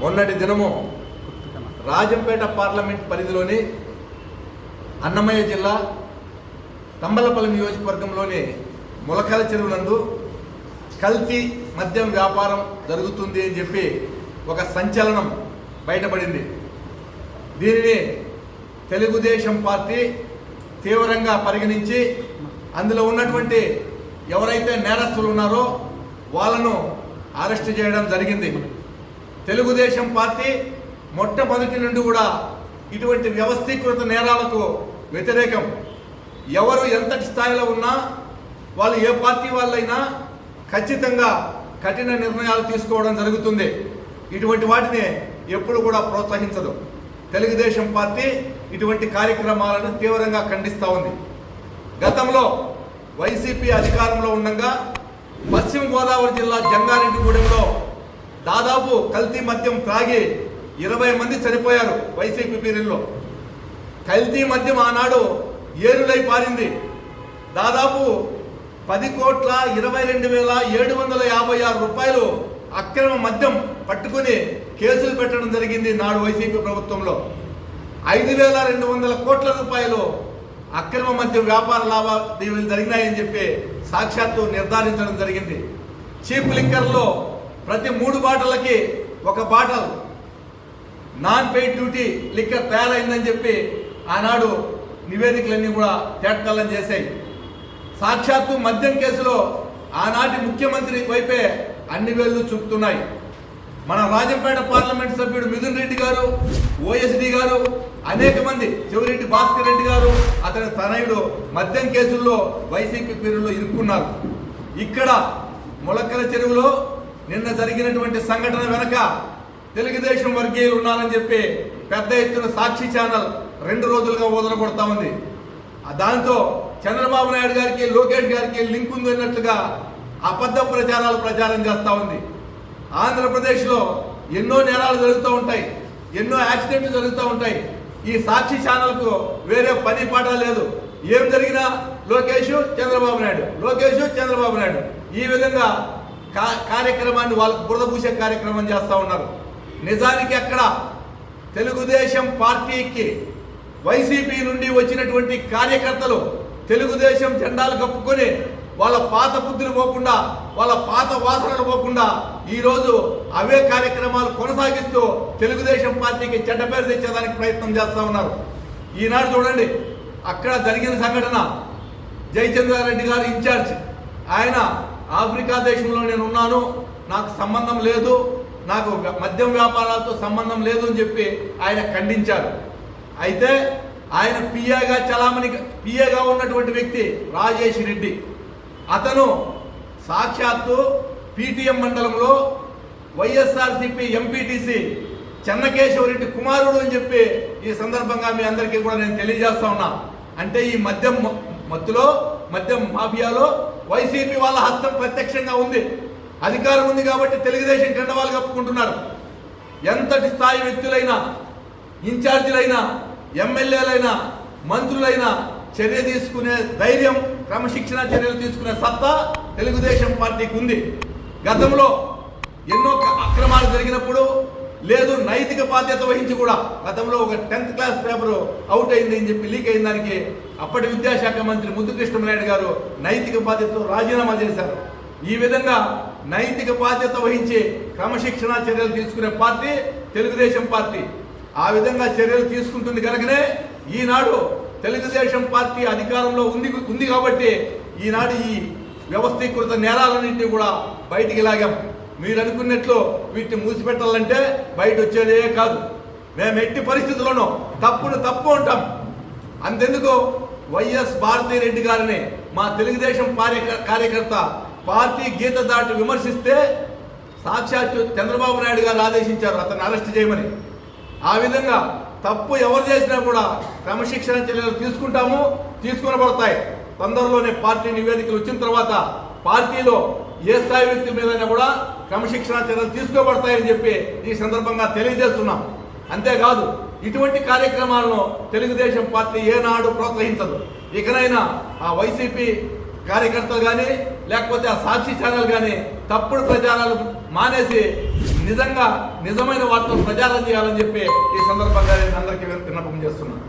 మొన్నటి దినము రాజంపేట పార్లమెంట్ పరిధిలోని అన్నమయ్య జిల్లా తంబలపల్లి నియోజకవర్గంలోని ములకల చెరువులందు కల్తీ మద్యం వ్యాపారం జరుగుతుంది అని చెప్పి ఒక సంచలనం బయటపడింది. దీనిని తెలుగుదేశం పార్టీ తీవ్రంగా పరిగణించి అందులో ఉన్నటువంటి ఎవరైతే నేరస్తులు ఉన్నారో వాళ్ళను అరెస్ట్ చేయడం జరిగింది. తెలుగుదేశం పార్టీ మొట్టమొదటి నుండి కూడా ఇటువంటి వ్యవస్థీకృత నేరాలకు వ్యతిరేకం. ఎవరు ఎంతటి స్థాయిలో ఉన్నా వాళ్ళు ఏ పార్టీ వాళ్ళైనా ఖచ్చితంగా కఠిన నిర్ణయాలు తీసుకోవడం జరుగుతుంది. ఇటువంటి వాటిని ఎప్పుడు కూడా ప్రోత్సహించదు. తెలుగుదేశం పార్టీ ఇటువంటి కార్యక్రమాలను తీవ్రంగా ఖండిస్తూ ఉంది. గతంలో వైసీపీ అధికారంలో ఉండగా పశ్చిమ గోదావరి జిల్లా జంగారెడ్డిగూడెంలో దాదాపు కల్తీ మద్యం త్రాగి ఇరవై మంది చనిపోయారు వైసీపీ పీరియడ్లో. కల్తీ మద్యం ఆనాడు ఏరులై పారింది. దాదాపు పది కోట్ల ఇరవై రెండు వేల ఏడు వందల యాభై ఆరు రూపాయలు అక్రమ మద్యం పట్టుకుని కేసులు పెట్టడం జరిగింది నాడు వైసీపీ ప్రభుత్వంలో. ఐదు వేల రెండు వందల కోట్ల రూపాయలు అక్రమ మద్యం వ్యాపార లావాదేవీలు జరిగినాయని చెప్పి సాక్షాత్తు నిర్ధారించడం జరిగింది. చీప్ లిక్కర్లో ప్రతి మూడు బాటలకి ఒక bottle. Non paid duty liquor తయారైందని చెప్పి ఆనాడు నివేదికలన్నీ కూడా తేటతల్లం చేశాయి. సాక్షాత్తు మద్యం కేసులో ఆనాటి ముఖ్యమంత్రి వైపే అన్ని వేళ్ళు చూపుతున్నాయి. మన రాజంపేట పార్లమెంట్ సభ్యుడు మిథున్ రెడ్డి గారు ఓఎస్డి గారు అనేక మంది చెవిరెడ్డి భాస్కర్ రెడ్డి గారు అతని తనయుడు మద్యం కేసుల్లో వైసీపీ పేరులో ఇరుక్కున్నారు. ఇక్కడ ములక్కల చెరువులో నిన్న జరిగినటువంటి సంఘటన వెనక తెలుగుదేశం వర్గీయులు ఉన్నారని చెప్పి పెద్ద ఎత్తున సాక్షి ఛానల్ రెండు రోజులుగా వదలగొడతా ఉంది. దాంతో చంద్రబాబు నాయుడు గారికి లోకేష్ గారికి లింక్ ఉంది అన్నట్లుగా అబద్ధ ప్రచారాలు ప్రచారం చేస్తూ ఉంది. ఆంధ్రప్రదేశ్లో ఎన్నో నేరాలు జరుగుతూ ఉంటాయి ఎన్నో యాక్సిడెంట్లు జరుగుతూ ఉంటాయి. ఈ సాక్షి ఛానల్కు వేరే పని పాట లేదు. ఏం జరిగినా లోకేష్ చంద్రబాబు నాయుడు లోకేష్ చంద్రబాబు నాయుడు. ఈ విధంగా కార్యక్రమాన్ని వాళ్ళకు బురద పూసే కార్యక్రమం చేస్తూ ఉన్నారు. నిజానికి అక్కడ తెలుగుదేశం పార్టీకి వైసీపీ నుండి వచ్చినటువంటి కార్యకర్తలు తెలుగుదేశం జెండాలు కప్పుకొని వాళ్ళ పాత బుద్ధులు పోకుండా వాళ్ళ పాత వాసనలు పోకుండా ఈరోజు అవే కార్యక్రమాలు కొనసాగిస్తూ తెలుగుదేశం పార్టీకి చెడ్డ పేరు తెచ్చేదానికి ప్రయత్నం చేస్తూ ఉన్నారు. ఈనాడు చూడండి అక్కడ జరిగిన సంఘటన. జయచంద్రారెడ్డి గారు ఇన్ఛార్జ్. ఆయన ఆఫ్రికా దేశంలో నేను ఉన్నాను నాకు సంబంధం లేదు నాకు మద్యం వ్యాపారాలతో సంబంధం లేదు అని చెప్పి ఆయన ఖండించారు. అయితే ఆయన పిఏగా చలామణి పిఏగా ఉన్నటువంటి వ్యక్తి రాజేష్ రెడ్డి. అతను సాక్షాత్తు పీటీఎం మండలంలో వైఎస్ఆర్సిపి ఎంపీటీసీ చెన్నకేశవరెడ్డి కుమారుడు అని చెప్పి ఈ సందర్భంగా మీ అందరికీ కూడా నేను తెలియజేస్తా ఉన్నా. అంటే ఈ మద్యం మత్తులో మద్యం మాఫియాలో వైసీపీ వాళ్ళ హస్తం ప్రత్యక్షంగా ఉంది. అధికారం ఉంది కాబట్టి తెలుగుదేశం కండవాలు కప్పుకుంటున్నారు. ఎంతటి స్థాయి వ్యక్తులైనా ఇన్ఛార్జీలైనా ఎమ్మెల్యేలైనా మంత్రులైనా చర్య తీసుకునే ధైర్యం క్రమశిక్షణ చర్యలు తీసుకునే సత్తా తెలుగుదేశం పార్టీకి ఉంది. గతంలో ఎన్నో అక్రమాలు జరిగినప్పుడు లేదు నైతిక బాధ్యత వహించి కూడా గతంలో ఒక టెన్త్ క్లాస్ పేపర్ అవుట్ అయింది అని చెప్పి లీక్ అయిన దానికి అప్పటి విద్యాశాఖ మంత్రి ముద్దుకృష్ణనాయుడు గారు నైతిక బాధ్యతతో రాజీనామా చేశారు. ఈ విధంగా నైతిక బాధ్యత వహించి క్రమశిక్షణ చర్యలు తీసుకునే పార్టీ తెలుగుదేశం పార్టీ. ఆ విధంగా చర్యలు తీసుకుంటుంది కనుకనే ఈనాడు తెలుగుదేశం పార్టీ అధికారంలో ఉంది ఉంది కాబట్టి ఈనాడు ఈ వ్యవస్థీకృత నేరాలన్నింటినీ కూడా బయటికి లాగాం. మీరు అనుకున్నట్లు వీటిని మూసిపెట్టాలంటే బయట వచ్చేదే కాదు. మేము ఎట్టి పరిస్థితుల్లోనూ తప్పును తప్పు ఉంటాం అంతెందుకు? వైఎస్ భారతిరెడ్డి గారిని మా తెలుగుదేశం కార్యక- కార్యకర్త పార్టీ గీత దాటి విమర్శిస్తే సాక్షాత్తు చంద్రబాబు నాయుడు గారు ఆదేశించారు. అతన్ని అరెస్ట్ చేయమని. ఆ విధంగా తప్పు ఎవరు చేసినా కూడా క్రమశిక్షణ చర్యలు తీసుకుంటాము తీసుకునబడతాయి. తొందరలోనే పార్టీ నివేదికలు వచ్చిన తర్వాత పార్టీలో ఏ స్థాయి వ్యక్తి మీదైనా కూడా క్రమశిక్షణ చర్యలు తీసుకోబడతాయని చెప్పి ఈ సందర్భంగా తెలియజేస్తున్నాం. అంతేకాదు ఇటువంటి కార్యక్రమాలను తెలుగుదేశం పార్టీ ఏనాడు ప్రోత్సహించదు. ఇకనైనా ఆ వైసీపీ కార్యకర్తలు కానీ లేకపోతే ఆ సాక్షి ఛానల్ కానీ తప్పుడు ప్రచారాలు మానేసి నిజంగా నిజమైన వార్తలు ప్రచారం చేయాలని చెప్పి ఈ సందర్భంగా నేను అందరికీ విన్నపం చేస్తున్నాను.